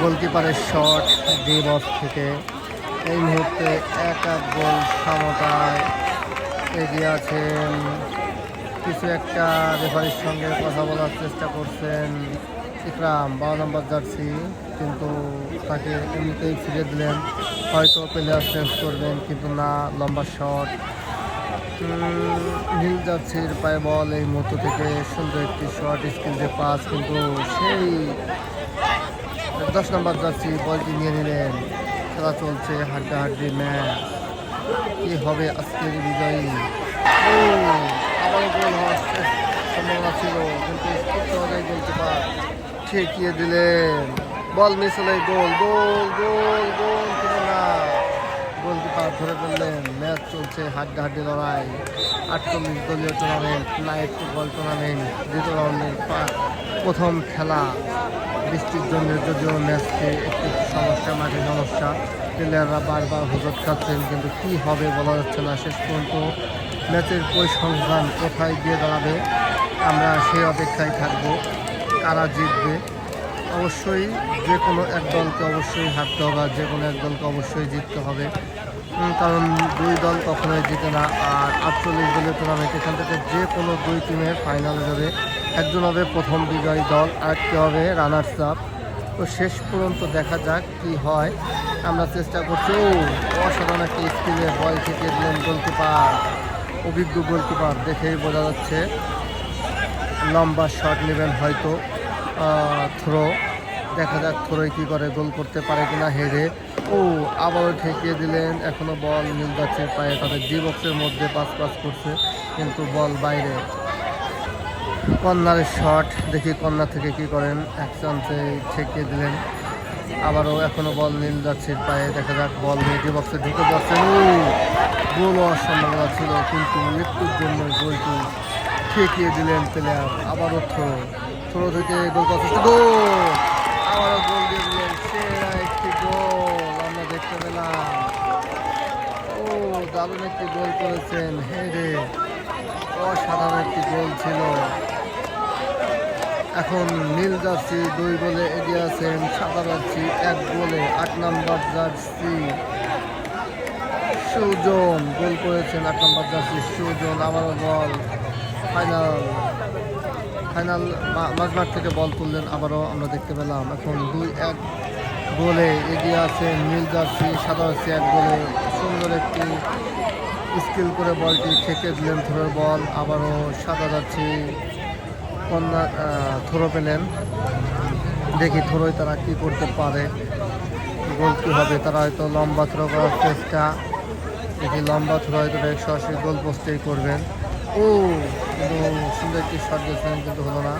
গোলকিপারের shot D box থেকে। এই মুহূর্তে এক এক গোল সমতায় এগিয়ে আছেন। কিছু একটা রেফারির সঙ্গে কথা বলার চেষ্টা করছেন ইকরাম, বারো নম্বর জার্সি। কিন্তু তাকে এমনিতেই ফিরে দিলেন। হয়তো প্লেয়ার চেঞ্জ করবেন, কিন্তু না, লম্বা শট। নীল জার্সির পায়ে বল এই মুহূর্ত থেকে সুন্দর একটি শর্ট স্কিল যে পাস কিন্তু সেই দশ নম্বর জার্সি বলটি নিয়ে নিলেন। খেলা চলছে, হাড্ডাহাড্ডি ম্যাচ। কি হবে আজকের বিজয়ী? আবার সম্ভাবনা ছিল, কিন্তু আগে গোলকিপার ঠেকিয়ে দিলেন। বল মিস হলে গোল গোল গোল গোল, কিন্তু গোলকিপার ধরে ফেললেন। ম্যাচ চলছে হাড্ডাহাড্ডি লড়াই। আটচল্লিশ দলীয় টুর্নামেন্ট নাইট ফুটবল টুর্নামেন্ট দ্বিতীয় রাউন্ডের প্রথম খেলা। বৃষ্টির জন্য যদিও ম্যাচে একটু সমস্যা, মাঠে সমস্যা। প্লেয়াররা বারবার হুজট খাচ্ছেন, কিন্তু কি হবে বলা যাচ্ছে না। শেষ পর্যন্ত ম্যাচের পরিসংখ্যান কোথায় গিয়ে দাঁড়াবে, আমরা সেই অপেক্ষায় থাকব। কারা জিতবে? অবশ্যই যে কোনো এক দলকে অবশ্যই হারতে হবে যে কোনো এক দলকে অবশ্যই জিততে হবে। কারণ দুই দল কখনোই জিতে না। আর আটচল্লিশ দলীয় টুর্নামেন্ট এখান থেকে যে কোনো দুই টিমের ফাইনালে যাবে। একজন হবে প্রথম বিজয়ী দল, আরেকটি হবে রানার্স আপ তো শেষ পর্যন্ত দেখা যাক কি হয়। আমরা চেষ্টা করছি, ও, অসাধারণ একটা স্কিলে বল থেকে দিলেন গোলকিপার অভিজ্ঞ গোলকিপার দেখেই বোঝা যাচ্ছে। লম্বা শট নেবেন হয়তো থ্রো দেখা যাক থ্রোয় কী করে গোল করতে পারে কিনা হেরে। ও, আবারও ঠেকিয়ে দিলেন। এখনও বল নীল যাচ্ছে পায়ে তাদের ডি বক্সের মধ্যে পাস পাস করছে, কিন্তু বল বাইরে। কর্নারের শট, দেখি কর্নার থেকে কি করেন। এক চান্সে ঠেকিয়ে দিলেন। আবারও এখনও বল নীল যাচ্ছে পায়ে, দেখা যাক বল নিয়ে বক্সে ঢুকে পড়ছেন ও, গোল হওয়ার সম্ভাবনা ছিল, কিন্তু মৃত্যুর জন্য গোলটি ঠেকিয়ে দিলেন প্লেয়ার আবারও থ্রো। থ্রো থেকে গোল চেষ্টা গোল! আবারও গোল দিলেন সেরা একটি গোল, আমরা দেখতে পেলাম। ও, দারুণ একটি গোল করেছেন হেডে। অসাধারণ একটি গোল ছিল। এখন নীল জার্সি দুই গোলে এগিয়ে আছেন, সাদা জার্সি এক গোলে, আট নম্বর জার্সি সুজন। গোল করেছেন আট নম্বর জার্সি সুজন, আবারও বল, ফাইনাল। ফাইনাল মাঝমাঠ থেকে বল তুললেন, আবারও আমরা দেখতে পেলাম। এখন দুই এক গোলে এগিয়ে আছে নীল জার্সি, সাদা জার্সি এক গোলে। সুন্দর একটি স্কিল করে বলটি ঠেকে দিলেন থ্রোর বল, আবারও সাদা জার্সি কন্যা থ্রো পেলেন। দেখি থ্রোয় তারা কি করতে পারে। গোল কী হবে, তারা হয়তো লম্বা থ্রো করার চেষ্টা। দেখি লম্বা থ্রো হয়তো সরাসরি গোল পোস্টেই করবেন। ও সুন্দর একটি শট দিয়েছেন কিন্তু হলো না।